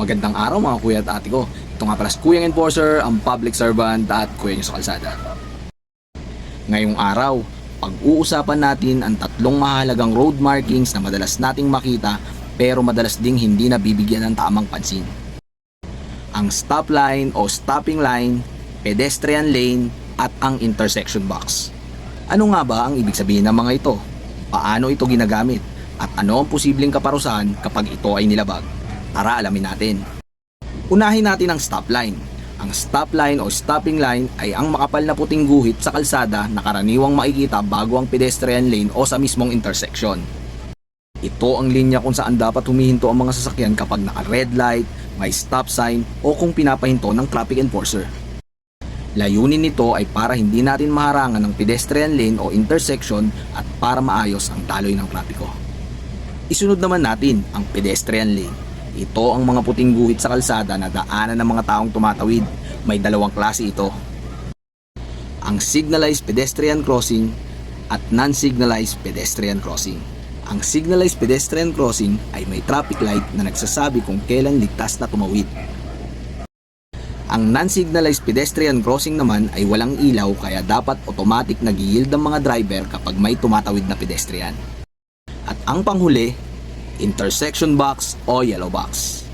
Magandang araw mga kuya at ate ko. Ito nga pala si Kuyang Enforcer, ang public servant at kuya niyo sa kalsada. Ngayong araw, pag-uusapan natin ang tatlong mahalagang road markings na madalas nating makita pero madalas ding hindi nabibigyan ng tamang pansin. Ang stop line o stopping line, pedestrian lane at ang intersection box. Ano nga ba ang ibig sabihin ng mga ito? Paano ito ginagamit? At ano ang posibleng kaparusahan kapag ito ay nilabag? Tara alamin natin. Unahin natin ang stop line. Ang stop line o stopping line ay ang makapal na puting guhit sa kalsada na karaniwang makikita bago ang pedestrian lane o sa mismong intersection. Ito ang linya kung saan dapat humihinto ang mga sasakyan kapag naka-red light, may stop sign o kung pinapahinto ng traffic enforcer. Layunin nito ay para hindi natin maharangan ng pedestrian lane o intersection at para maayos ang daloy ng trapiko. Isunod naman natin ang pedestrian lane. Ito ang mga puting guhit sa kalsada na daanan ng mga taong tumatawid. May dalawang klase ito. Ang signalized pedestrian crossing at non-signalized pedestrian crossing. Ang signalized pedestrian crossing ay may traffic light na nagsasabi kung kailan ligtas na tumawid. Ang non-signalized pedestrian crossing naman ay walang ilaw kaya dapat automatic nag yield ang mga driver kapag may tumatawid na pedestrian. At ang panghuli, intersection box o yellow box.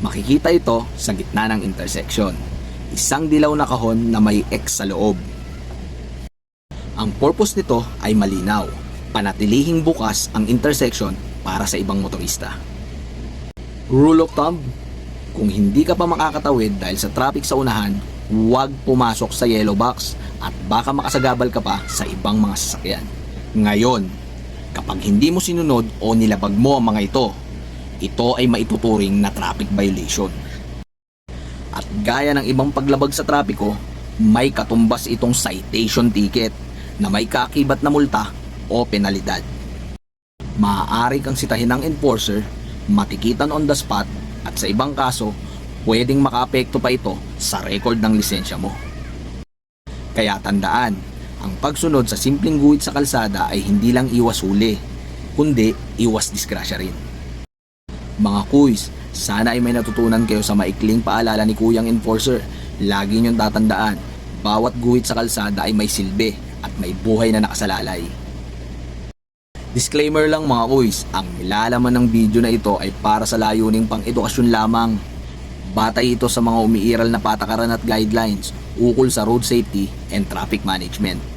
Makikita ito sa gitna ng intersection. Isang dilaw na kahon na may X sa loob. Ang purpose nito ay malinaw. Panatilihing bukas ang intersection para sa ibang motorista. Rule of thumb, kung hindi ka pa makakatawid dahil sa traffic sa unahan, huwag pumasok sa yellow box at baka makasagabal ka pa sa ibang mga sasakyan. Ngayon, kapag hindi mo sinunod o nilabag mo ang mga ito, ito ay maituturing na traffic violation. At gaya ng ibang paglabag sa trapiko, may katumbas itong citation ticket na may kakibat na multa o penalidad. Maaari kang sitahin ng enforcer, matikitan on the spot at sa ibang kaso, pwedeng makaapekto pa ito sa record ng lisensya mo. Kaya tandaan, ang pagsunod sa simpleng guhit sa kalsada ay hindi lang iwas huli, kundi iwas disgrasya rin. Mga kuys, sana ay may natutunan kayo sa maikling paalala ni Kuyang Enforcer. Lagi niyong tatandaan, bawat guhit sa kalsada ay may silbi at may buhay na nakasalalay. Disclaimer lang mga kuys, ang nilalaman ng video na ito ay para sa layuning pang edukasyon lamang. Batay ito sa mga umiiral na patakaran at guidelines ukol sa road safety and traffic management.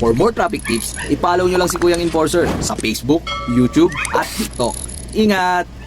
For more traffic tips, ipollow nyo lang si Kuyang Enforcer sa Facebook, YouTube at TikTok. Ingat!